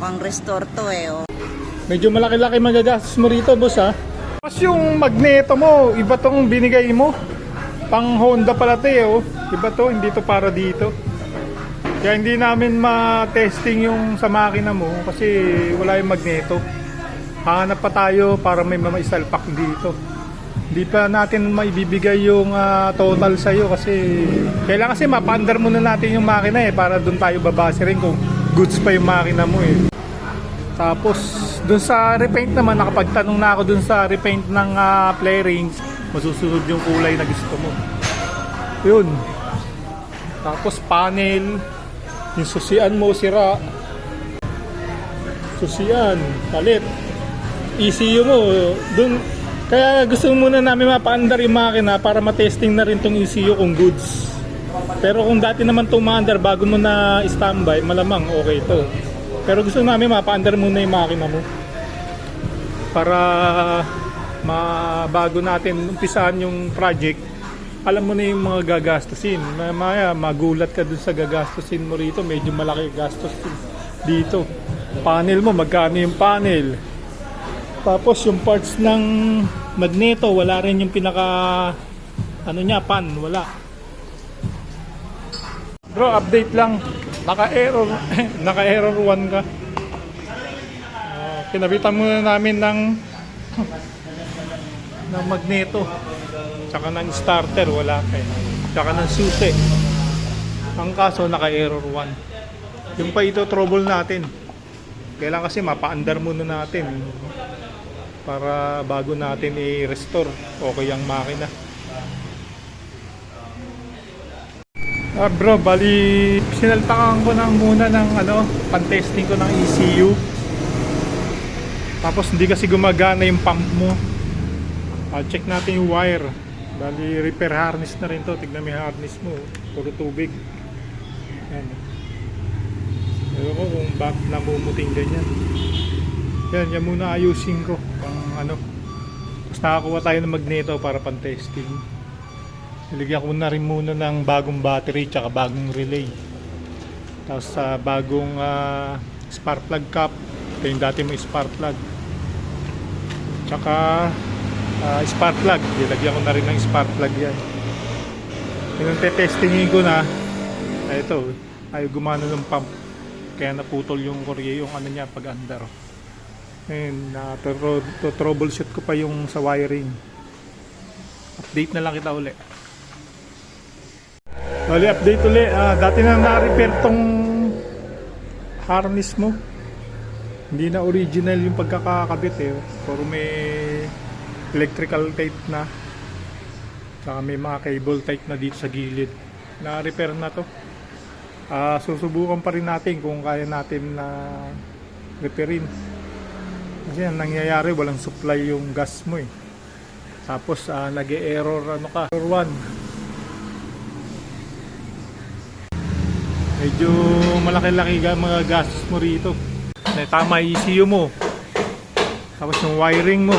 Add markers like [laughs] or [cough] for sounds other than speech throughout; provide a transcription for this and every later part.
Mukhang restore to eh. Oh. Medyo malaki-laki magagastos mo rito, boss ha. Tapos yung magneto mo, iba tong binigay mo. Pang Honda pala to eh, oh. Iba to, hindi to para dito. Kaya hindi namin ma-testing yung sa makina mo kasi wala yung magneto. Hanap pa tayo para may maisalpak dito. Hindi pa natin maibibigay yung ah, total sa iyo kasi kailangan kasi mapandar muna natin yung makina eh para doon tayo babase rin kung goods pa yung makina mo eh. Tapos doon sa repaint naman nakapagtanong na ako doon sa repaint ng ah, play rings, masusunod yung kulay na gusto mo. Yun. Tapos panel, yung susian mo sira. Susian, palit. ECU mo, dun, kaya gusto muna namin mapaandar yung makina para matesting na rin tong ECU kung goods. Pero kung dati naman itong maandar bago mo na standby, malamang okay to. Pero gusto namin mapaandar muna yung makina mo. Para mabago natin umpisahan yung project, alam mo na yung mga gagastusin. Mamaya magulat ka dun sa gagastusin mo rito, medyo malaki gastos dito. Panel mo, magkano yung panel? Tapos yung parts ng magneto, wala rin yung pinaka ano niya, pan, wala. Bro, update lang. Naka-error, [laughs] naka-error 1 ka. Uh, kinabitan muna namin ng [laughs] ng magneto. Tsaka ng starter, wala pa eh. Tsaka ng susi. Ang kaso, naka-error 1. Yung pa ito, trouble natin. Kailangan kasi mapaandar muna natin para bago natin i-restore okay ang makina. Ah bro, bali sinaltakan ko na muna ng ano, pan-testing ko ng ECU. Tapos hindi kasi gumagana yung pump mo. Ah, check natin yung wire. Bali repair harness na rin to. Tignan mo yung harness mo. Puro tubig. Yan. Ewan ko kung bakit namumuting ganyan. Yan, yan muna ayusin ko. Pang ano. Tapos nakakuha tayo ng magneto para pan-testing. Niligyan ko na rin muna ng bagong battery tsaka bagong relay. Tapos sa bagong ah, spark plug cap. Ito yung dati mo spark plug. Tsaka ah, spark plug. Nilagyan ko na rin ng spark plug yan. Yung ko na, ay ito, ay gumana ng pump. Kaya naputol yung kurye, yung ano niya pag andar. Ngayon, na to troubleshoot ko pa yung sa wiring. Update na lang kita uli. Bali, update uli. Ah, dati na na-repair tong harness mo. Hindi na original yung pagkakakabit eh. Puro may electrical tape na. Saka may mga cable type na dito sa gilid. Na-repair na to. Ah, susubukan pa rin natin kung kaya natin na repairin. Kasi ang nangyayari, walang supply yung gas mo eh. Tapos ah, nag-error ano ka, error 1. Medyo malaki-laki ga mga gastos mo rito. Na tama yung ECU mo. Tapos yung wiring mo.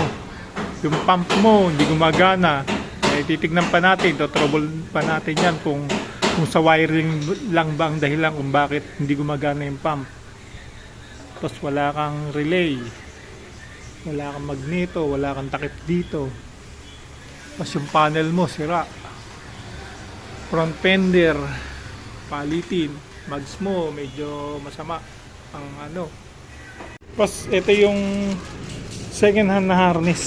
Yung pump mo, hindi gumagana. Eh, titignan pa natin, to trouble pa natin yan kung kung sa wiring lang ba ang dahilan kung bakit hindi gumagana yung pump. Tapos wala kang relay. Wala kang magneto, wala kang takip dito. Tapos yung panel mo sira. Front fender, palitin, mags mo medyo masama ang ano. Tapos ito yung second hand na harness.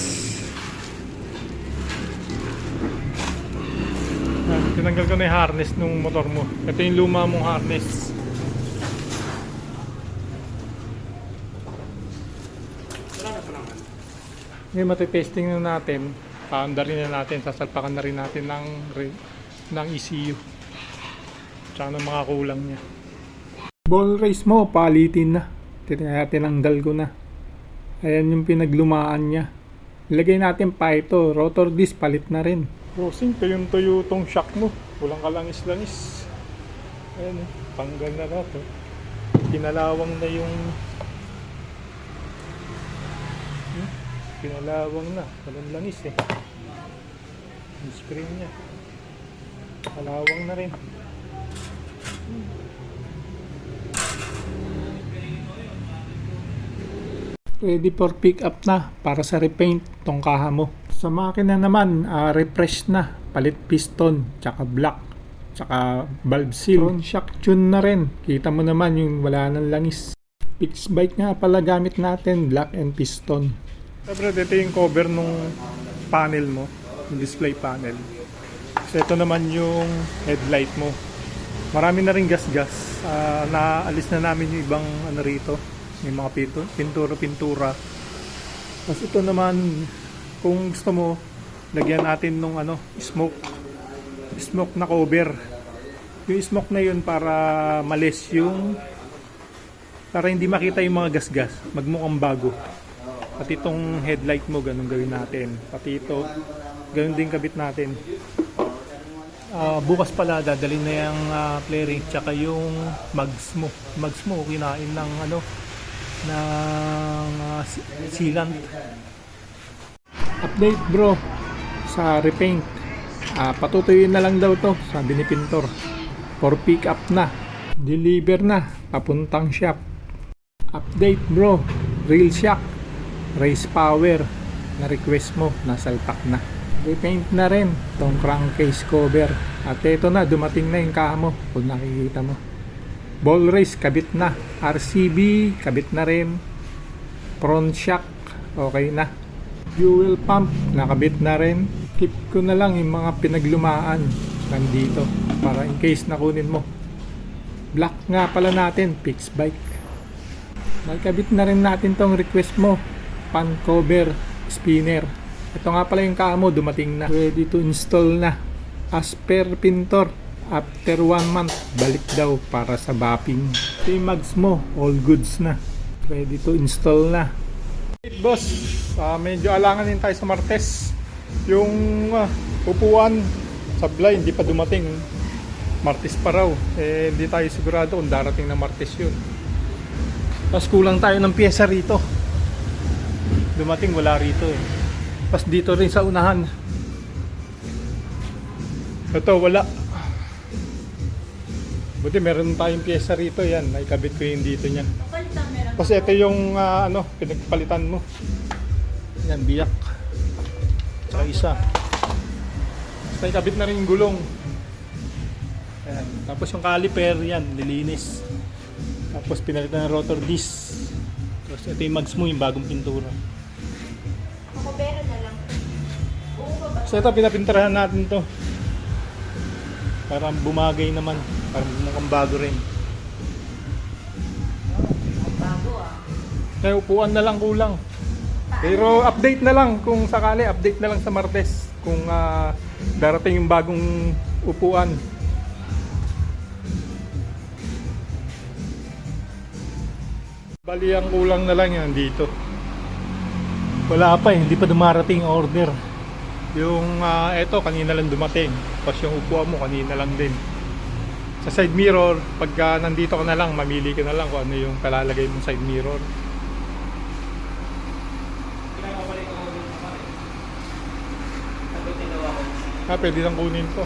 Yan, tinanggal ko na yung harness nung motor mo. Ito yung luma mong harness. Ngayon matitesting na natin. Paandarin na natin. Sasalpakan na rin natin ng, ng ECU. Tsaka ng mga kulang niya. Ball race mo, palitin na. Tinanggal ko na. Ayan yung pinaglumaan niya. Ilagay natin pa ito. Rotor disc, palit na rin. Rosing, tuyong-tuyo tong shock mo. Walang kalangis-langis. Ayan eh, tanggal na na to. Kinalawang na yung... Hmm? Kinalawang na. Walang langis eh. Yung screen niya. Kalawang na rin. Ready for pick up na para sa repaint tong kaha mo. Sa makina naman, ah, refresh na. Palit piston, tsaka block, tsaka valve seal. Front shock tune na rin. Kita mo naman yung wala ng langis. Fix bike nga pala gamit natin, block and piston. Siyempre, dito yung cover nung panel mo, yung display panel. So ito naman yung headlight mo. Marami na rin gas-gas. Ah, naalis na namin yung ibang ano rito. Yung mga pintura-pintura. Tapos ito naman, kung gusto mo, lagyan natin nung ano, smoke. Smoke na cover. Yung smoke na yun para malis yung para hindi makita yung mga gas-gas. Magmukhang bago. Pati itong headlight mo, ganun gawin natin. Pati ito, ganun din kabit natin. Ah, bukas pala dadalhin na yung ah, play ring tsaka yung mags mo. Mags mo kinain ng ano ng si- sealant. Update bro sa repaint. Ah, patutuyuin na lang daw to sabi ni Pintor. For pick up na. Deliver na papuntang shop. Update bro. Real shock. Race power. Na request mo nasalpak na. Repaint na rin tong crankcase cover. At ito na, dumating na yung kaha mo kung nakikita mo. Ball race, kabit na. RCB, kabit na rin. Front shock, okay na. Fuel pump, nakabit na rin. Keep ko na lang yung mga pinaglumaan nandito para in case nakunin mo. Black nga pala natin, fixed bike. Nagkabit na rin natin tong request mo. Pan cover, spinner. Ito nga pala yung kamo, dumating na. Ready to install na. As per pintor, after one month, balik daw para sa bapping. Ito yung mags mo, all goods na. Ready to install na. Hey, boss, ah, medyo alangan din tayo sa Martes. Yung ah, upuan, sablay, hindi pa dumating. Martes pa raw. Eh, hindi tayo sigurado kung darating na Martes yun. Tapos kulang tayo ng pyesa rito. Dumating wala rito eh. Tapos dito rin sa unahan. Ito wala. Buti meron tayong pyesa rito yan. Naikabit ko yung dito niya. Tapos ito yung ah, ano, pinagpalitan mo. Yan, biyak. Tsaka isa. Tapos naikabit na rin yung gulong. Ayan. Tapos yung caliper, yan, nilinis. Tapos pinalitan ng rotor disc. Tapos ito yung mags mo, yung bagong pintura. So ito, pinapinturahan natin to. Para bumagay naman. Para mukhang bago rin. Bago ah. Kaya upuan na lang kulang. Pero update na lang kung sakali, update na lang sa Martes kung ah, darating yung bagong upuan. Bali ang kulang na lang yan dito. Wala pa eh, hindi pa dumarating order. Yung ah, eto kanina lang dumating. Tapos yung upuan mo kanina lang din. Sa side mirror, pagka nandito ka na lang, mamili ka na lang kung ano yung kalalagay mong side mirror. Ah, pwede nang kunin to.